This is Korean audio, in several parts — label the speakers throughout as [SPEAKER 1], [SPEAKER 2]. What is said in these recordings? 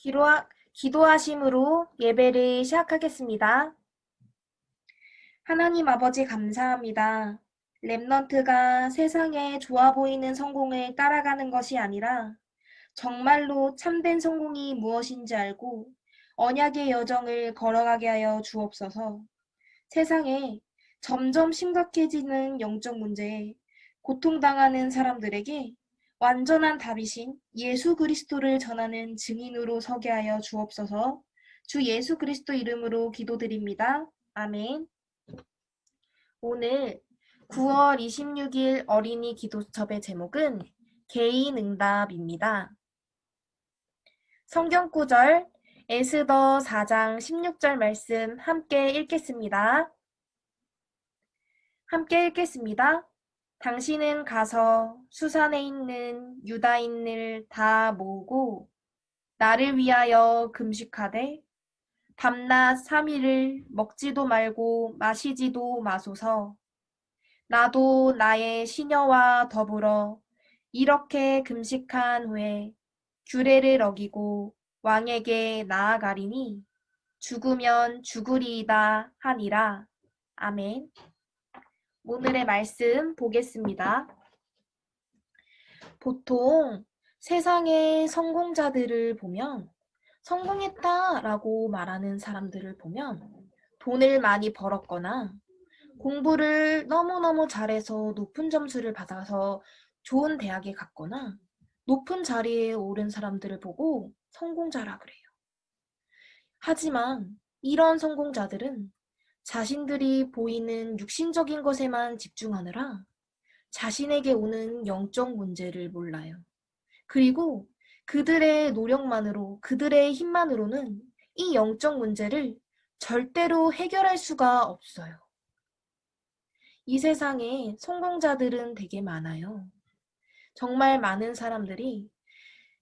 [SPEAKER 1] 기도하, 기도하심으로 예배를 시작하겠습니다. 하나님 아버지 감사합니다. 랩넌트가 세상에 좋아 보이는 성공을 따라가는 것이 아니라 정말로 참된 성공이 무엇인지 알고 언약의 여정을 걸어가게 하여 주옵소서. 세상에 점점 심각해지는 영적 문제에 고통당하는 사람들에게 완전한 답이신 예수 그리스도를 전하는 증인으로 서게 하여 주옵소서. 주 예수 그리스도 이름으로 기도드립니다. 아멘. 오늘 9월 26일 어린이 기도첩의 제목은 개인 응답입니다. 성경 구절 에스더 4장 16절 말씀 함께 읽겠습니다. 함께 읽겠습니다. 당신은 가서 수산에 있는 유다인을 다 모으고 나를 위하여 금식하되 밤낮 3일을 먹지도 말고 마시지도 마소서. 나도 나의 시녀와 더불어 이렇게 금식한 후에 규례를 어기고 왕에게 나아가리니 죽으면 죽으리이다 하니라. 아멘. 오늘의 말씀 보겠습니다. 보통 세상의 성공자들을 보면 성공했다 라고 말하는 사람들을 보면 돈을 많이 벌었거나 공부를 너무너무 잘해서 높은 점수를 받아서 좋은 대학에 갔거나 높은 자리에 오른 사람들을 보고 성공자라 그래요. 하지만 이런 성공자들은 자신들이 보이는 육신적인 것에만 집중하느라 자신에게 오는 영적 문제를 몰라요. 그리고 그들의 노력만으로, 그들의 힘만으로는 이 영적 문제를 절대로 해결할 수가 없어요. 이 세상에 성공자들은 되게 많아요. 정말 많은 사람들이,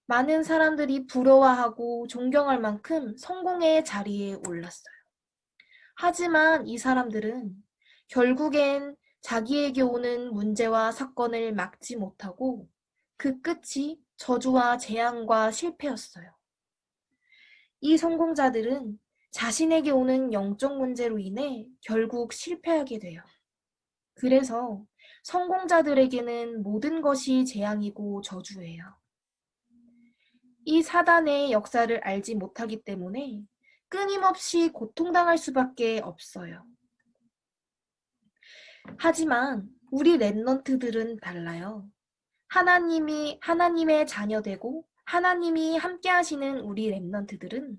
[SPEAKER 1] 많은 사람들이 부러워하고 존경할 만큼 성공의 자리에 올랐어요. 하지만 이 사람들은 결국엔 자기에게 오는 문제와 사건을 막지 못하고 그 끝이 저주와 재앙과 실패였어요. 이 성공자들은 자신에게 오는 영적 문제로 인해 결국 실패하게 돼요. 그래서 성공자들에게는 모든 것이 재앙이고 저주예요. 이 사단의 역사를 알지 못하기 때문에 끊임없이 고통당할 수밖에 없어요. 하지만 우리 랩넌트들은 달라요. 하나님이 하나님의 자녀되고 하나님이 함께 하시는 우리 랩넌트들은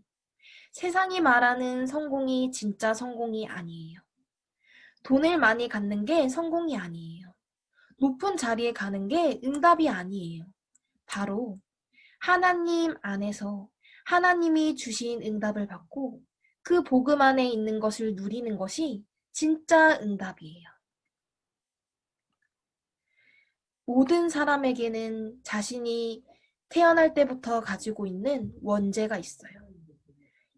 [SPEAKER 1] 세상이 말하는 성공이 진짜 성공이 아니에요. 돈을 많이 갖는 게 성공이 아니에요. 높은 자리에 가는 게 응답이 아니에요. 바로 하나님 안에서 하나님이 주신 응답을 받고 그 복음 안에 있는 것을 누리는 것이 진짜 응답이에요. 모든 사람에게는 자신이 태어날 때부터 가지고 있는 원죄가 있어요.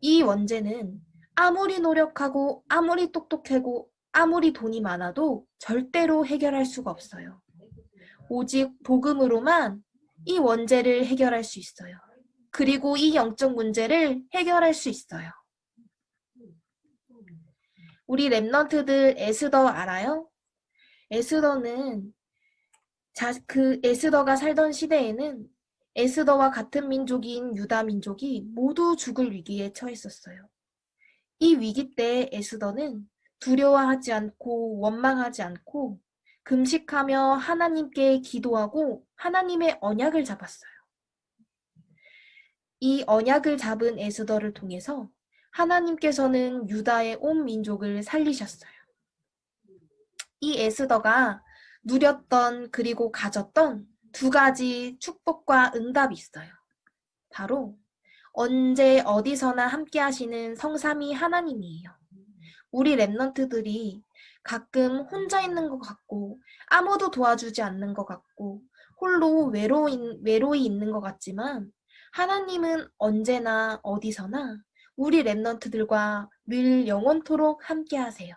[SPEAKER 1] 이 원죄는 아무리 노력하고 아무리 똑똑하고 아무리 돈이 많아도 절대로 해결할 수가 없어요. 오직 복음으로만 이 원죄를 해결할 수 있어요. 그리고 이 영적 문제를 해결할 수 있어요. 우리 랩넌트들 에스더 알아요? 에스더는 자, 그 에스더가 살던 시대에는 에스더와 같은 민족인 유다 민족이 모두 죽을 위기에 처했었어요. 이 위기 때 에스더는 두려워하지 않고 원망하지 않고 금식하며 하나님께 기도하고 하나님의 언약을 잡았어요. 이 언약을 잡은 에스더를 통해서 하나님께서는 유다의 온 민족을 살리셨어요. 이 에스더가 누렸던 그리고 가졌던 두 가지 축복과 응답이 있어요. 바로 언제 어디서나 함께 하시는 성삼위 하나님이에요. 우리 랩넌트들이 가끔 혼자 있는 것 같고 아무도 도와주지 않는 것 같고 홀로 외로인, 외로이 있는 것 같지만 하나님은 언제나 어디서나 우리 랩넌트들과 늘 영원토록 함께 하세요.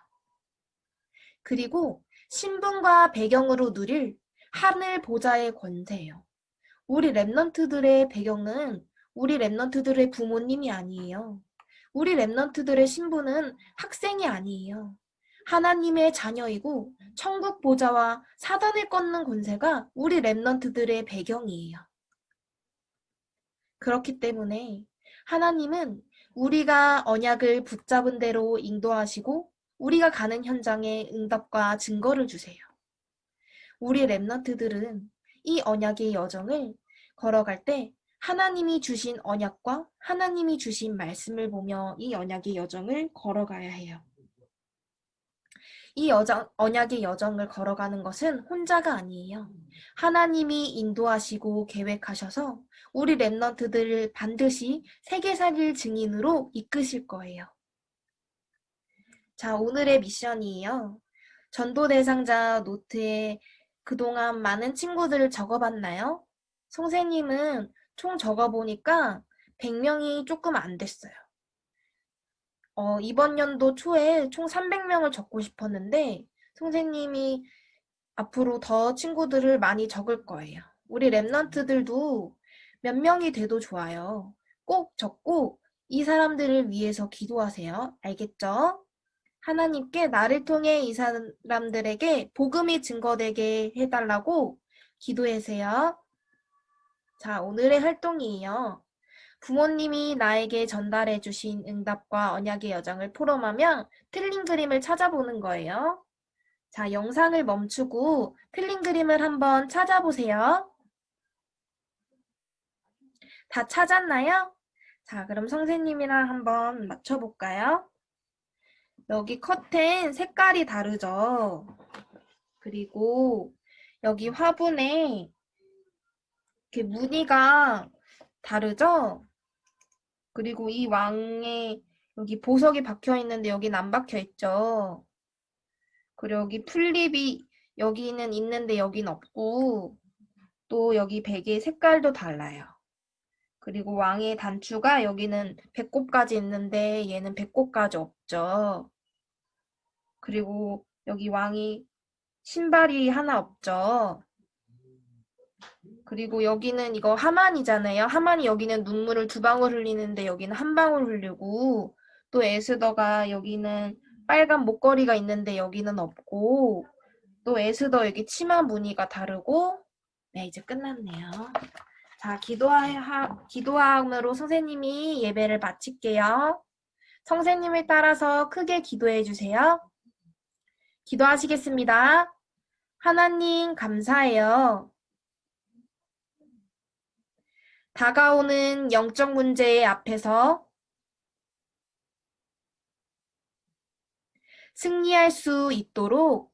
[SPEAKER 1] 그리고 신분과 배경으로 누릴 하늘 보좌의 권세예요. 우리 랩넌트들의 배경은 우리 랩런트들의 부모님이 아니에요. 우리 랩런트들의 신부는 학생이 아니에요. 하나님의 자녀이고 천국 보좌와 사단을 꺾는 권세가 우리 랩런트들의 배경이에요. 그렇기 때문에 하나님은 우리가 언약을 붙잡은 대로 인도하시고 우리가 가는 현장에 응답과 증거를 주세요. 우리 랩런트들은 이 언약의 여정을 걸어갈 때 하나님이 주신 언약과 하나님이 주신 말씀을 보며 이 언약의 여정을 걸어가야 해요. 이 여정, 언약의 여정을 걸어가는 것은 혼자가 아니에요. 하나님이 인도하시고 계획하셔서 우리 랩런트들을 반드시 세계살릴 증인으로 이끄실 거예요. 자, 오늘의 미션이에요. 전도 대상자 노트에 그동안 많은 친구들을 적어봤나요? 송생님은 총 적어보니까 100명이 조금 안 됐어요. 어, 이번 연도 초에 총 300명을 적고 싶었는데 선생님이 앞으로 더 친구들을 많이 적을 거예요. 우리 랩런트들도 몇 명이 돼도 좋아요. 꼭 적고 이 사람들을 위해서 기도하세요. 알겠죠? 하나님께 나를 통해 이 사람들에게 복음이 증거되게 해달라고 기도하세요. 자, 오늘의 활동이에요. 부모님이 나에게 전달해 주신 응답과 언약의 여정을 포럼하며 틀린 그림을 찾아보는 거예요. 자, 영상을 멈추고 틀린 그림을 한번 찾아보세요. 다 찾았나요? 자, 그럼 선생님이랑 한번 맞춰볼까요? 여기 커튼 색깔이 다르죠? 그리고 여기 화분에 이렇게 무늬가 다르죠? 그리고 이 왕에 여기 보석이 박혀 있는데 여기는 안 박혀 있죠. 그리고 여기 풀립이 여기는 있는데 여기는 없고 또 여기 베개 색깔도 달라요. 그리고 왕의 단추가 여기는 배꼽까지 있는데 얘는 배꼽까지 없죠. 그리고 여기 왕이 신발이 하나 없죠. 그리고 여기는 이거 하만이잖아요. 하만이 여기는 눈물을 두 방울 흘리는데 여기는 한 방울 흘리고 또 에스더가 여기는 빨간 목걸이가 있는데 여기는 없고 또 에스더 여기 치마 무늬가 다르고 네 이제 끝났네요. 자 기도하, 기도함으로 선생님이 예배를 마칠게요. 선생님을 따라서 크게 기도해 주세요. 기도하시겠습니다. 하나님 감사해요. 다가오는 영적 문제 앞에서 승리할 수 있도록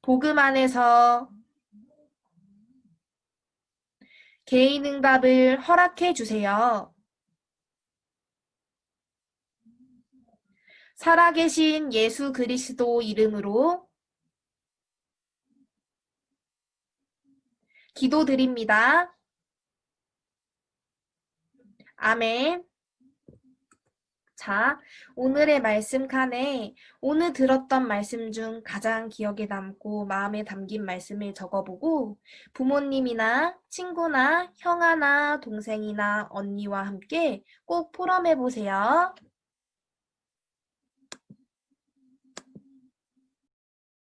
[SPEAKER 1] 복음 안에서 개인 응답을 허락해 주세요. 살아계신 예수 그리스도 이름으로 기도드립니다. 아멘. 자, 오늘의 말씀 칸에 오늘 들었던 말씀 중 가장 기억에 남고 마음에 담긴 말씀을 적어보고 부모님이나 친구나 형아나 동생이나 언니와 함께 꼭 포럼해 보세요.